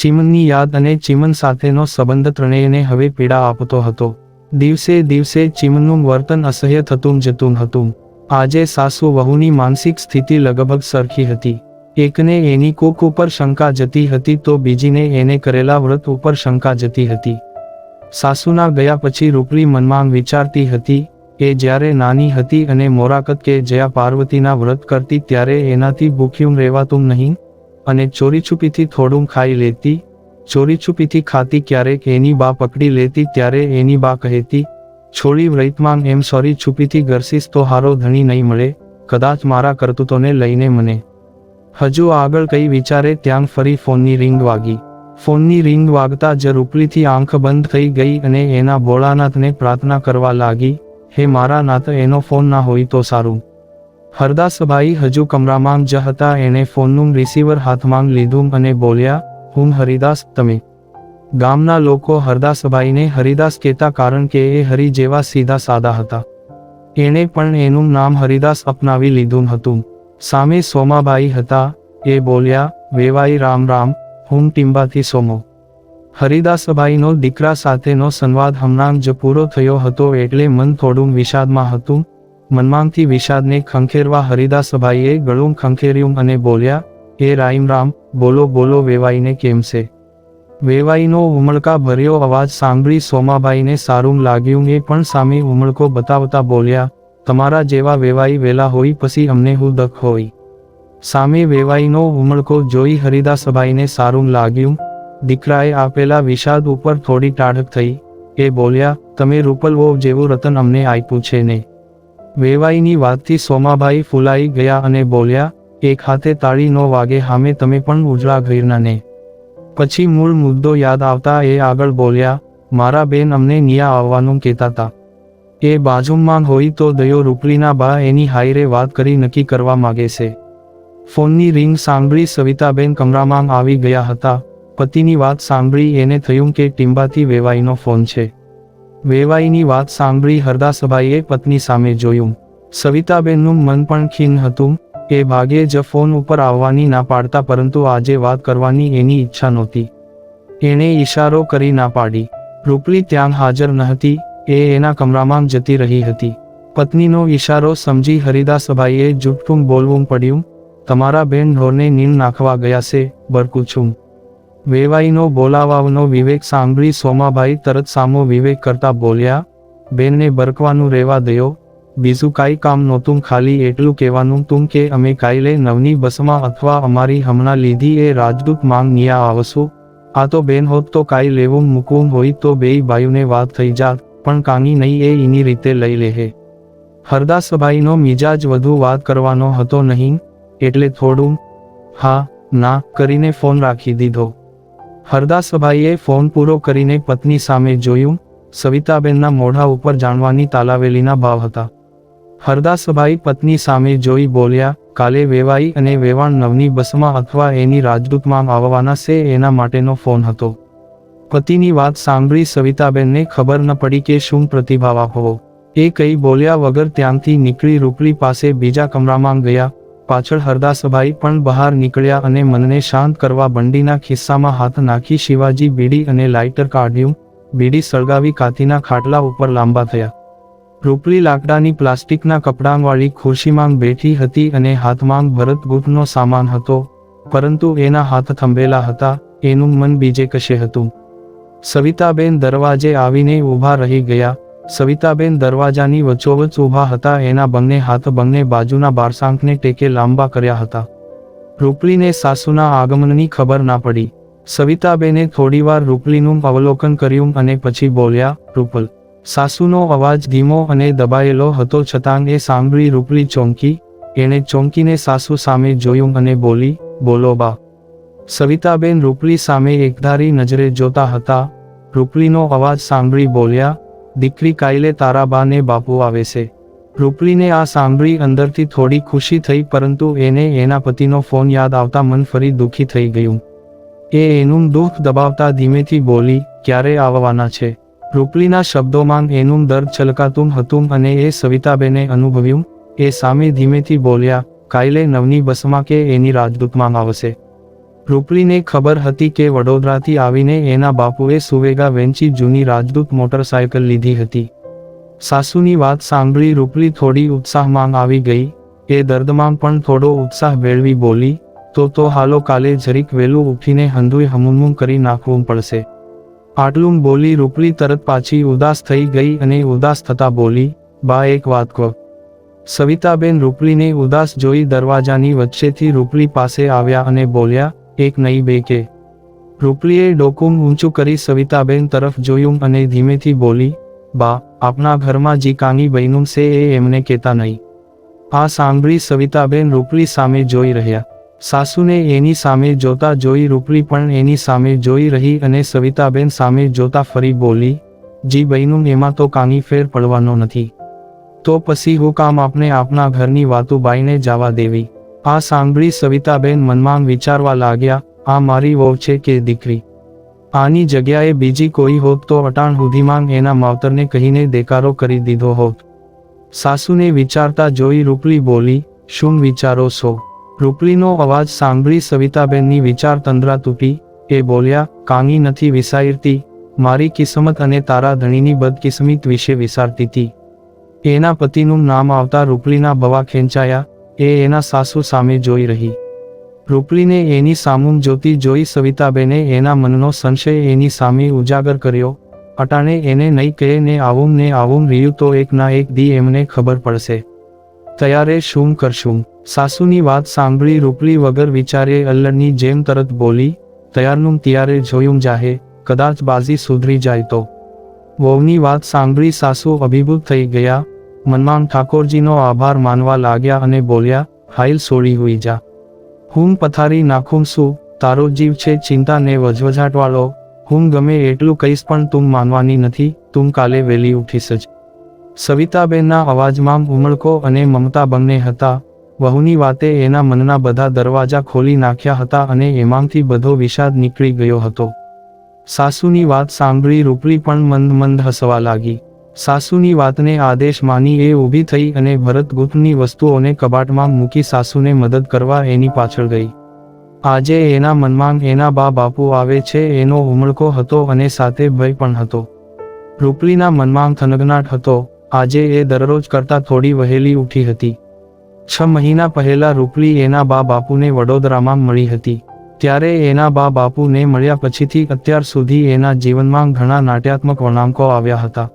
ચીમનની યાદ અને ચીમન સાથેનો સંબંધ ત્રણેયને હવે પીડા આપતો હતો. દિવસે દિવસે ચીમનનું વર્તન અસહ્ય થતું જતું હતું. આજે સાસુ વહુની માનસિક સ્થિતિ લગભગ સરખી હતી. એકને એની કોક ઉપર શંકા જતી હતી તો બીજીને એને કરેલા વ્રત ઉપર શંકા જતી હતી. સાસુના ગયા પછી રૂપલી મનમાં વિચારતી હતી એ જ્યારે નાની હતી અને મોરાકત કે જયા પાર્વતીના વ્રત કરતી ત્યારે એનાથી ભૂખ્યું રહેવાતું નહીં? અને ચોરી છુપીથી થોડું ખાઈ લેતી ચોરી છુપીથી ખાતી ક્યારેક એની બા પકડી લેતી ત્યારે એની બા કહેતી, છોડી વ્રતમાં એમ સોરી છુપીથી ગરસીસ તો હારો ધણી નહીં મળે, કદાચ મારા કરતૂતોને લઈને મને. હજુ આગળ કઈ વિચારે ત્યાં ફરી ફોનની રિંગ વાગી. ફોનની રિંગ વાગતા જ રૂપલીથી આંખ બંધ થઈ ગઈ અને એના ભોળાનાથને પ્રાર્થના કરવા લાગી, હે મારા નાથ, એનો ફોન ના હોય તો સારું. હરદાસભાઈ હજુ કમરામાં જ હતા, એણે ફોનનું રિસીવર હાથમાં લીધું અને બોલ્યા, હું હરિદાસ, તમે. ગામના લોકો હરદાસભાઈને હરિદાસ કહેતા કારણ કે એ હરિ જેવા સીધા સાદા હતા. એણે પણ એનું નામ હરિદાસ અપનાવી લીધું હતું. સામે સોમાબાઈ હતા, એ બોલ્યા, વેવાઈ રામ રામ, હું ટીંબાથી સોમો. હરિદાસભાઈનો દીકરા સાથેનો સંવાદ હમણાં જ પૂરો થયો હતો, એટલે મન થોડું વિષાદમાં હતું. મનમાંથી વિષાદને ખંખેરવા હરિદાસભાઈએ ગળું ખંખેર્યું અને બોલ્યા એ રાઈમ રામ, બોલો બોલો, વેવાઈને કેમ છે? વેવાઈનો ઉમળકા ભર્યો અવાજ સાંભળી સોમાબાઈને સારું લાગ્યું. એ પણ સામે ઉમળકો બતાવતા બોલ્યા, તમારા જેવા વેવાઈ વેલા હોય પછી અમને હું દખ હોય. સામે વેવાઈનો ઉમળકો જોઈ હરિદાસભાઈને સારું લાગ્યું. દીકરાએ આપેલા વિષાદ ઉપર થોડી ટાઢક થઈ. એ બોલ્યા, તમે રૂપલવો જેવું રતન અમને આપ્યું છે ને? વેવાઈની વાતથી સોમાભાઈ ફૂલાઈ ગયા અને બોલ્યા, એક હાથે તાળી નો વાગે, હામે તમે પણ ઉજળા ઘેરનાને. પછી મૂળ મુદ્દો યાદ આવતા એ આગળ બોલ્યા, મારા બેન અમને નિયા આવવાનું કહેતા હતા એ બાજુમાં હોય તો દયો રૂપલીના બા એની હાઈરે વાત કરી નક્કી કરવા માગે છે. ફોનની રિંગ સાંભળી સવિતાબેન કમરામાં આવી ગયા હતા. પતિની વાત સાંભળી એને થયું કે ટીંબાથી વેવાઈનો ફોન છે. વેવાઈની વાત સાંભળી હરદાસભાઈએ પત્ની સામે જોયું. સવિતાબેનનું મન પણ ખીન હતું. એ ભાગે જ ફોન ઉપર આવવાની ના પાડતા પરંતુ આજે વાત કરવાની એની ઈચ્છા નહોતી. એણે ઈશારો કરી ના પાડી. રૂપલી ત્યાં હાજર ન હતી એ એના કમરામાં જતી રહી હતી. પત્નીનો ઈશારો સમજી હરિદાસભાઈએ જુઠ્ઠું બોલવું પડ્યું. તમારા બેન ઢોરને નીણ નાખવા ગયા છે, બરકું છું. વેવાઈનો બોલાવાવનો વિવેક સાંભળી સોમાભાઈ તરત સામો વિવેક કરતા બોલ્યા, બેનને બરકવાનું રહેવા દયો, બીજું કાંઈ કામ નહોતું, ખાલી એટલું કહેવાનું તું કે અમે કાલે નવની બસમાં અથવા અમારી હમણાં લીધી એ રાજદૂત માંગ નિયા આવશું. આ તો બેન હોત તો કાંઈ લેવું મૂકવું હોય તો બેય ભાઈઓને વાત થઈ જાત, પણ કાંગી નહીં એ એની રીતે લઈ લેહે. હરદાસભાઈનો મિજાજ વધુ વાત કરવાનો હતો નહીં, એટલે થોડું, હા, ના, કરીને ફોન રાખી દીધો. હરદાસભાઈએ ફોન પૂરો કરીને પત્ની સામે જોયું, સવિતાબેનના મોઢા ઉપર જાણવાની તાલાવેલીના ભાવ હતા. હરદાસભાઈ પત્ની સામે જોઈ બોલ્યા, કાલે વેવાઈ અને વેવાણ નવની બસમાં અથવા એની રાજદૂતમાં આવવાના છે એના માટેનો ફોન હતો. પતિની વાત સાંભળી સવિતાબેનને ખબર ન પડી કે શું પ્રતિભાવ આપવો એ કઈ બોલ્યા વગર ત્યાંથી નીકળી રૂપલી પાસે બીજા કમરામાં ગયા પાછળ હરદાસભાઈ પણ બહાર નીકળ્યા અને મનને શાંત કરવા બંડીના ખિસ્સામાં હાથ નાખી શિવાજી બીડી અને લાઇટર કાઢ્યું. બીડી સળગાવી કાતીના ખાટલા ઉપર લાંબા થયા. રૂપલી લાકડાની પ્લાસ્ટિકના કપડાંવાળી ખુરશીમાં બેઠી હતી અને હાથમાં ભરતગૂંથનો સામાન હતો, પરંતુ એના હાથ થંભેલા હતા, એનું મન બીજે કશે હતું. સવિતાબેન દરવાજે આવીને ઊભા રહી ગયા. સવિતાબેન દરવાજાની વચ્ચોવચ્ચ ઊભા હતા. એના બંને હાથ બંને બાજુના બારસાંકને ટેકે લાંબા કર્યા હતા. રૂપલીને સાસુના આગમનની ખબર ના પડી. સવિતાબેને થોડીવાર રૂપલીનું અવલોકન કર્યું અને પછી બોલ્યા, રૂપલ. સાસુનો અવાજ ધીમો અને દબાયેલો હતો છતાં એ સાંભળી રૂપલી ચોંકી. એણે ચોંકીને સાસુ સામે જોયું અને બોલી, બોલો બા. સવિતાબેન રૂપલી સામે એકધારી નજરે જોતા હતા. રૂપલીનો અવાજ સાંભળી બોલ્યા દીકરી કાયલે તારા બાને બાપુ આવે છે. રૂપલીને આ સાંભળી અંદરથી થોડી ખુશી થઈ પરંતુ એને એના પતિનો ફોન યાદ આવતા મન ફરી દુઃખી થઈ ગયું. એ એનું દુઃખ દબાવતા ધીમેથી બોલી, ક્યારે આવવાના છે? રૂપલીના શબ્દોમાં એનું દર્દ છલકાતું હતું અને એ સવિતાબેને અનુભવ્યું. એ સામે ધીમેથી બોલ્યા, કાયલે નવની બસમાં કે એની રાજદૂતમાં આવશે? રૂપલીને ખબર હતી કે વડોદરાથી આવીને એના બાપુએ સુવેગા વેંચી જૂની રાજદૂત મોટરસાયકલ લીધી હતી. સાસુની વાત સાંભળી રૂપલી થોડી ઉત્સાહમાં આવી ગઈ, એ દર્દમાં પણ થોડો ઉત્સાહ વેળવી બોલી, તો તો હાલો કાલે જરીક વેલું ઉઠીને હંધુય હમુમું કરી નાખવું પડશે. આટલું બોલી રૂપલી તરત પાછી ઉદાસ થઈ ગઈ અને ઉદાસ થતા બોલી, બા, એક વાત કહો. સવિતાબેન રૂપલીને ઉદાસ જોઈ દરવાજાની વચ્ચેથી રૂપલી પાસે આવ્યા અને બોલ્યા એક નહીં બે કે. રૂપલીએ ડોકું ઊંચું કરી સવિતાબેન તરફ જોયું અને ધીમેથી બોલી, બા, આપના ઘરમાં જી કાની બહેનું છે એ એમને કહેતા નહીં આ સાંભળી સવિતાબેન રૂપલી સામે જોઈ રહ્યા. સાસુને એની સામે જોતા જોઈ રૂપલી પણ એની સામે જોઈ રહી અને સવિતાબેન સામે જોતા ફરી બોલી, જી બહેનું એમાં તો કાની ફેર પડવાનો નથી. તો પછી હું કામ આપને આપના ઘરની વાતો બાઈને જવા દેવી. આ સાંભળી સવિતાબેન મનમાં વિચારવા લાગ્યા, આ મારી વહુ છે કે દીકરી? આની જગ્યાએ બીજી કોઈ હોત તો અટાણ સુધીમાં એના માવતરને કહીને દેકારો કરી દીધો હોત. સાસુને વિચારતા જોઈ રૂપલી બોલી, શું વિચારો છો? રૂપલીનો અવાજ સાંભળી સવિતાબેનની વિચાર તંદ્રા તૂટી, એ બોલ્યા, કાંગી નથી વિસાયરતી. મારી કિસ્મત અને તારા ધણીની બદકિસ્મત વિશે વિચારતી હતી એના પતિનું નામ આવતા રૂપલીના બવા ખેંચાયા એ એના સાસુ સામે જોઈ રહી. રૂપલીને એની સામુમ જોતી જોઈ સવિતાબેને એના મનનો સંશય એની સામે ઉજાગર કર્યો. અટાણે એને નહીં કહે ને આવું ને આવું રહ્યું તો એક ના એક દી એમને ખબર પડશે. તયારે શું કરશું? સાસુની વાત સાંભળી રૂપલી વગર વિચારે અલ્લરની જેમ તરત બોલી, તૈયારનું ત્યારે જોયું જાહે, કદાચ બાજી સુધરી જાય તો. વહુની વાત સાંભળી સાસુ અભિભૂત થઈ ગયા મનમાં ઠાકોરજીનો આભાર માનવા લાગ્યા અને બોલ્યા, હાઈલ સોળી હોઈ જા. હું પથારી નાખું છું, તારો જીવ છે ચિંતા ને વજવજાટવાળો. હું ગમે એટલું કહીશ પણ તું માનવાની નથી, તું કાલે વહેલી ઉઠીશ જ. સવિતાબેનના અવાજમાં ઉમળકો અને મમતા બંને હતા. વહુની વાતે એના મનના બધા દરવાજા ખોલી નાખ્યા હતા અને એમાંથી બધો વિષાદ નીકળી ગયો હતો. સાસુની વાત સાંભળી રૂપલી પણ મંદ મંદ હસવા લાગી. સાસુની વાતને આદેશ માની એ ઊભી થઈ અને ભરતગુપ્તની વસ્તુઓને કબાટમાં મૂકી સાસુને મદદ કરવા એની પાછળ ગઈ. આજે એના મનમાં એના બા બાપુ આવે છે, એનો ઉમળકો હતો અને સાથે ભય પણ હતો. રૂપલીના મનમાં થનગનાટ હતો. આજે એ દરરોજ કરતા થોડી વહેલી ઉઠી હતી. છ મહિના પહેલા રૂપલી એના બા બાપુને વડોદરામાં મળી હતી. ત્યારે એના બા બાપુને મળ્યા પછીથી અત્યાર સુધી એના જીવનમાં ઘણા નાટ્યાત્મક વળાંકો આવ્યા હતા.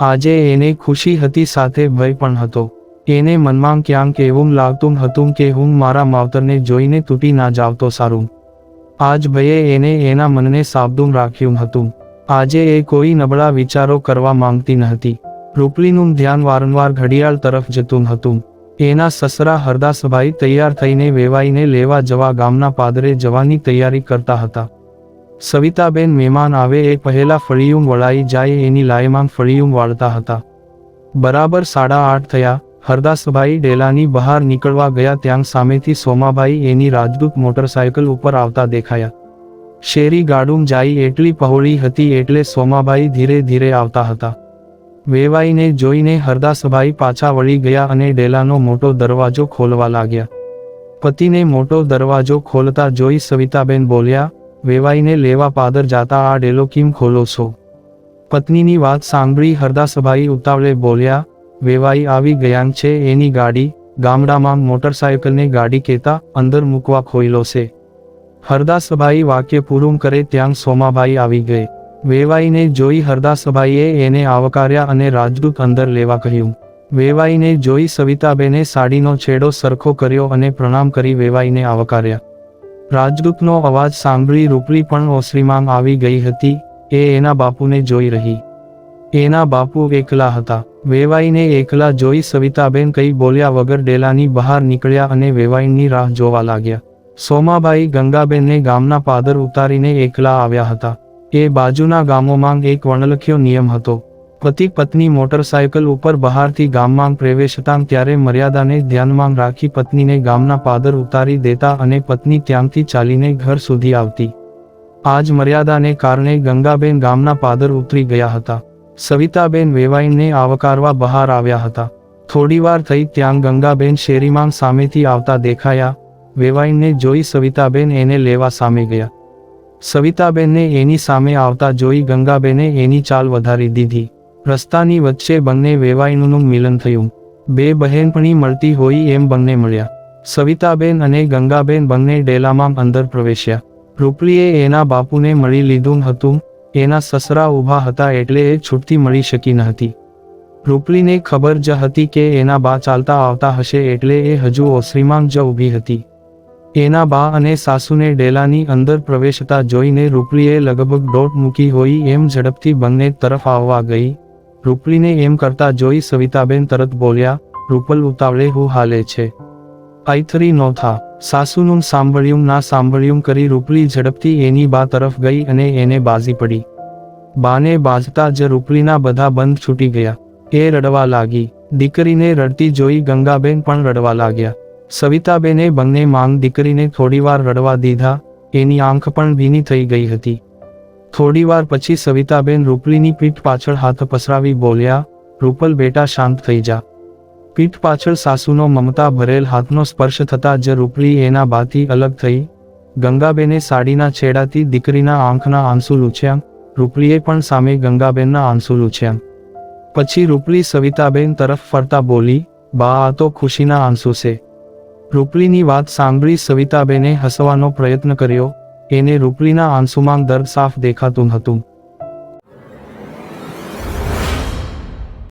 આજે એને ખુશી હતી સાથે ભય પણ હતો. એને મનમાં ક્યાંક એવું લાગતું હતું કે હું મારા માવતરને જોઈને તૂટી ના જાવતો સારું. આજ ભયે એને એના મનને સાબદું રાખ્યું હતું. આજે એ કોઈ નબળા વિચારો કરવા માંગતી ન હતી. રૂપલીનું ધ્યાન વારંવાર ઘડિયાળ તરફ જતું હતું. એના સસરા હરદાસભાઈ તૈયાર થઈને વેવાઈને લેવા જવા ગામના પાદરે જવાની તૈયારી કરતા હતા. સવિતાબેન મહેમાન આવે એ પહેલાં ફળિયું વળાઈ જાય એની લાયમાં ફળિયું વાળતા હતા. બરાબર સાડા આઠ થયા, હરદાસભાઈ ડેલાની બહાર નીકળવા ગયા ત્યાં સામેથી સોમાભાઈ એની રાજદૂત મોટરસાયકલ ઉપર આવતા દેખાયા. શેરી ગાડું જાય એટલી પહોળી હતી એટલે સોમાભાઈ ધીરે ધીરે આવતા હતા. વેવાઈને જોઈને હરદાસભાઈ પાછા વળી ગયા અને ડેલાનો મોટો દરવાજો ખોલવા લાગ્યા. પતિને મોટો દરવાજો ખોલતા જોઈ સવિતાબેન બોલ્યા વેવાઈને લેવા પાદર જાતા આ ડેલો કેમ ખોલો છો? પત્નીની વાત સાંભળી હરદાસભાઈ ઉતાવળે બોલ્યા, વેવાઈ આવી ગયા છે, એની ગાડી, ગામડામાં મોટરસાયકલને ગાડી કહેતા અંદર મૂકવા ખોઈલો છે. હરદાસભાઈ વાક્ય પૂરું કરે ત્યાં સોમાભાઈ આવી ગઈ વેવાઈને જોઈ હરદાસભાઈએ એને આવકાર્યા અને રાજદૂત અંદર લેવા કહ્યું. વેવાઈને જોઈ સવિતાબેને સાડીનો છેડો સરખો કર્યો અને પ્રણામ કરી વેવાઈને આવકાર્યા. રાજદૂતનો અવાજ સાંભળી રૂપરી પણ ઓસરીમાં આવી ગઈ હતી. એ એના બાપુને જોઈ રહી. એના બાપુ એકલા હતા. વેવાઈને એકલા જોઈ સવિતાબેન કંઈ બોલ્યા વગર ડેલાની બહાર નીકળ્યા અને વેવાઈની રાહ જોવા લાગ્યા. સોમાબાઈ ગંગાબેનને ગામના પાદર ઉતારીને એકલા આવ્યા હતા. એ બાજુના ગામોમાં એક વણલખ્યો નિયમ હતો. પતિ પત્ની મોટરસાયકલ ઉપર બહારથી ગામમાં પ્રવેશતા ત્યારે મર્યાદાને ધ્યાનમાં રાખી પત્નીને ગામના પાદર ઉતારી દેતા અને પત્ની ત્યાંથી ચાલીને ઘર સુધી આવતી. આજ મર્યાદાને કારણે ગંગાબેન ગામના પાદર ઉતરી ગયા હતા. સવિતાબેન વેવાઈને આવકારવા બહાર આવ્યા હતા. થોડીવાર થઈ ત્યાં ગંગાબેન શેરીમાં સામેથી આવતા દેખાયા. વેવાઈને જોઈ સવિતાબેન એને લેવા સામે ગયા. સવિતાબેનને એની સામે આવતા જોઈ ગંગાબેને એની ચાલ વધારી દીધી. રસ્તાની વચ્ચે બંને વેવાઈનું મિલન થયું. બે બહેનપણી મળતી હોય એમ બંને મળ્યા. સવિતાબેન અને ગંગાબેન બંને ડેલામાં અંદર પ્રવેશ્યા. રૂપલીએ એના બાપુને મળી લીધું હતું. એના સસરા ઊભા હતા એટલે એ છૂટતી મળી શકી ન હતી. રૂપલીને ખબર જ હતી કે એના બા ચાલતા આવતા હશે એટલે એ હજુ ઓસરીમાં જ ઊભી હતી. એના બા અને સાસુને ડેલાની અંદર પ્રવેશતા જોઈને રૂપલીએ લગભગ દોટ મૂકી હોય એમ ઝડપથી બંને તરફ આવવા ગઈ. રૂપલીને એમ કરતા જોઈ સવિતાબેન તરત બોલ્યા, રૂપલ ઉતાવળે હું હાલે છે. આઈથરી નો થા. સાસુનું સાંભળ્યું ના સાંભળ્યું કરી રૂપલી ઝડપથી એની બા તરફ ગઈ અને એને બાજી પડી. બાને બાજતા જ રૂપલીના બધા બંધ છૂટી ગયા. એ રડવા લાગી. દીકરીને રડતી જોઈ ગંગાબેન પણ રડવા લાગ્યા. સવિતાબેને બંને માંગ દીકરીને થોડીવાર રડવા દીધા. એની આંખ પણ ભીની થઈ ગઈ હતી. થોડીવાર પછી સવિતાબેન રૂપલીની પીઠ પાછળ હાથ પસરાવી બોલ્યા, રૂપલ બેટા શાંત થઈ જા. પીઠ પાછળ સાસુનો મમતા ભરેલ હાથનો સ્પર્શ થતા જ રૂપલી એના બાથી અલગ થઈ, ગંગાબેને સાડીના છેડાથી દીકરીના આંખના આંસુ લૂછ્યા, રૂપલીએ પણ સામે ગંગાબેનના આંસુ લૂછ્યા. પછી રૂપલી સવિતાબેન તરફ ફરતા બોલી, બા, આ તો ખુશીના આંસુ છે. રૂપલીની વાત સાંભળી સવિતાબેને હસવાનો પ્રયત્ન કર્યો એને રૂપરીના આંસુમાં દર્દ સાફ દેખાતું હતું.